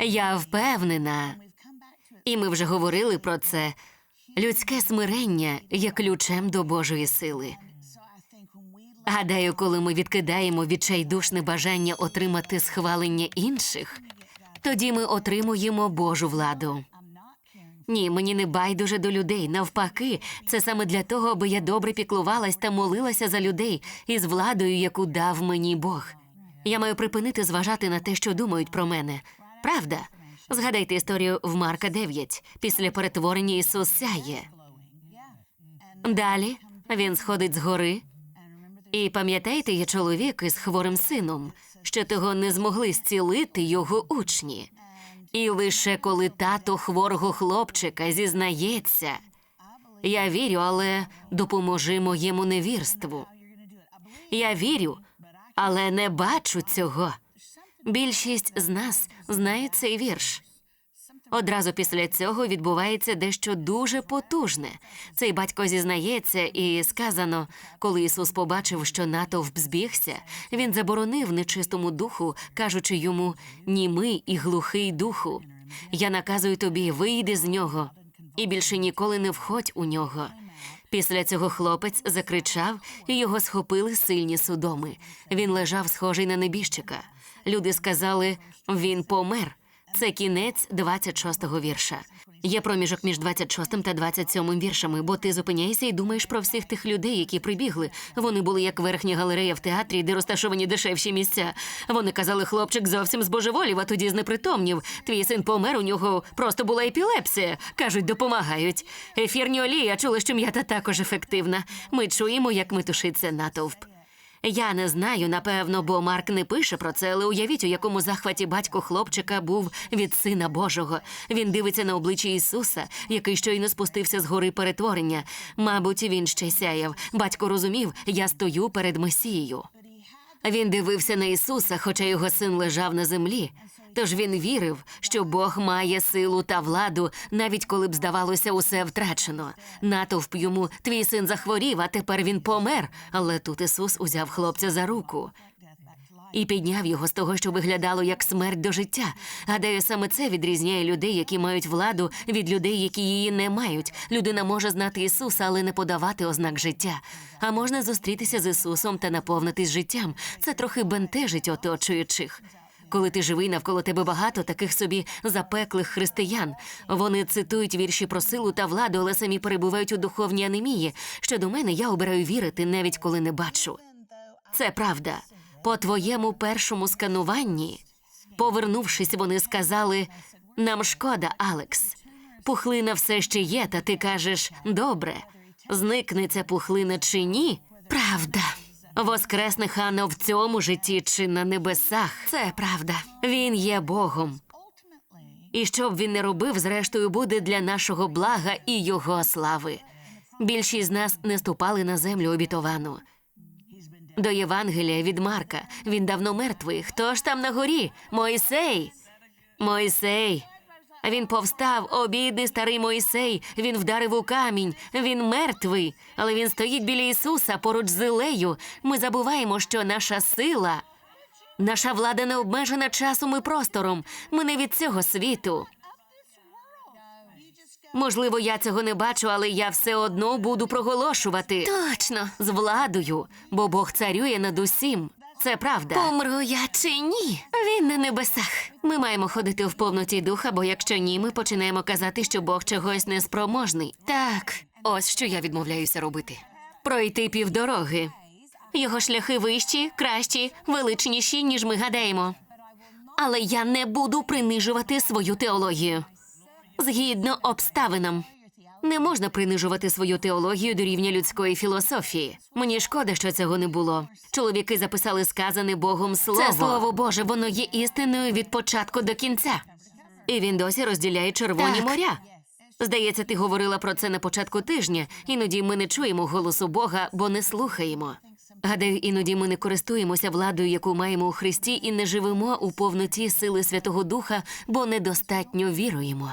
Я впевнена, і ми вже говорили про це. Людське смирення є ключем до Божої сили. Гадаю, коли ми відкидаємо відчайдушне бажання отримати схвалення інших, тоді ми отримуємо Божу владу. Ні, мені не байдуже до людей. Навпаки, це саме для того, аби я добре піклувалась та молилася за людей із владою, яку дав мені Бог. Я маю припинити зважати на те, що думають про мене. Правда? Згадайте історію в Марка 9. Після перетворення Ісус сяє. Далі він сходить з гори. І пам'ятаєте, є чоловік із хворим сином, що того не змогли зцілити його учні. І лише коли тато хворого хлопчика зізнається, я вірю, але допоможи моєму невірству. Я вірю, але не бачу цього. Більшість з нас знають цей вірш. Одразу після цього відбувається дещо дуже потужне. Цей батько зізнається, і сказано, коли Ісус побачив, що натовп збігся, він заборонив нечистому духу, кажучи йому: німий і глухий духу. Я наказую тобі, вийди з нього, і більше ніколи не входь у нього. Після цього хлопець закричав, і його схопили сильні судоми. Він лежав схожий на небіжчика. Люди сказали: він помер. Це кінець 26-го вірша. Є проміжок між 26 та 27 віршами, бо ти зупиняєшся і думаєш про всіх тих людей, які прибігли. Вони були як верхня галерея в театрі, де розташовані дешевші місця. Вони казали, хлопчик зовсім збожеволів, а тоді знепритомнів. Твій син помер, у нього просто була епілепсія. Кажуть, допомагають. Ефірні олії, а чули, що м'ята також ефективна. Ми чуємо, як метушиться натовп. Я не знаю, напевно, бо Марк не пише про це, але уявіть, у якому захваті батько хлопчика був від сина Божого. Він дивиться на обличчя Ісуса, який щойно спустився з гори перетворення. Мабуть, він ще сяяв. Батько розумів, я стою перед Месією. Він дивився на Ісуса, хоча його син лежав на землі. Тож він вірив, що Бог має силу та владу, навіть коли б здавалося усе втрачено. Натовп йому твій син захворів, а тепер він помер. Але тут Ісус узяв хлопця за руку і підняв його з того, що виглядало як смерть до життя. Гадаю, саме це відрізняє людей, які мають владу, від людей, які її не мають. Людина може знати Ісуса, але не подавати ознак життя. А можна зустрітися з Ісусом та наповнитись життям. Це трохи бентежить оточуючих. Коли ти живий, навколо тебе багато таких собі запеклих християн. Вони цитують вірші про силу та владу, але самі перебувають у духовній анемії. Щодо мене, я обираю вірити, навіть коли не бачу. Це правда. По твоєму першому скануванні, повернувшись, вони сказали: нам шкода, Алекс. Пухлина все ще є, та ти кажеш добре. Зникне ця пухлина чи ні? Правда. Воскресне Хано в цьому житті чи на небесах. Це правда. Він є Богом. І що б він не робив, зрештою буде для нашого блага і його слави. Більшість з нас не ступали на землю обітовану. До Євангелія від Марка він давно мертвий. Хто ж там на горі? Мойсей. Мойсей. Він повстав, обідний старий Мойсей. Він вдарив у камінь. Він мертвий, але він стоїть біля Ісуса поруч з Ілею. Ми забуваємо, що наша сила, наша влада не обмежена часом і простором. Ми не від цього світу. Можливо, я цього не бачу, але я все одно буду проголошувати. Точно, з владою, бо Бог царює над усім. Це правда. Помру я чи ні? Він на небесах. Ми маємо ходити в повноті духа, бо якщо ні, ми починаємо казати, що Бог чогось неспроможний. Так, ось що я відмовляюся робити: пройти півдороги. Його шляхи вищі, кращі, величніші, ніж ми гадаємо. Але я не буду принижувати свою теологію згідно обставинам. Не можна принижувати свою теологію до рівня людської філософії. Мені шкода, що цього не було. Чоловіки записали сказане Богом слово. Це слово Боже, воно є істиною від початку до кінця. І він досі розділяє червоні Так. моря. Здається, ти говорила про це на початку тижня. Іноді ми не чуємо голосу Бога, бо не слухаємо. Гадаю, іноді ми не користуємося владою, яку маємо у Христі, і не живемо у повноті сили Святого Духа, бо недостатньо віруємо.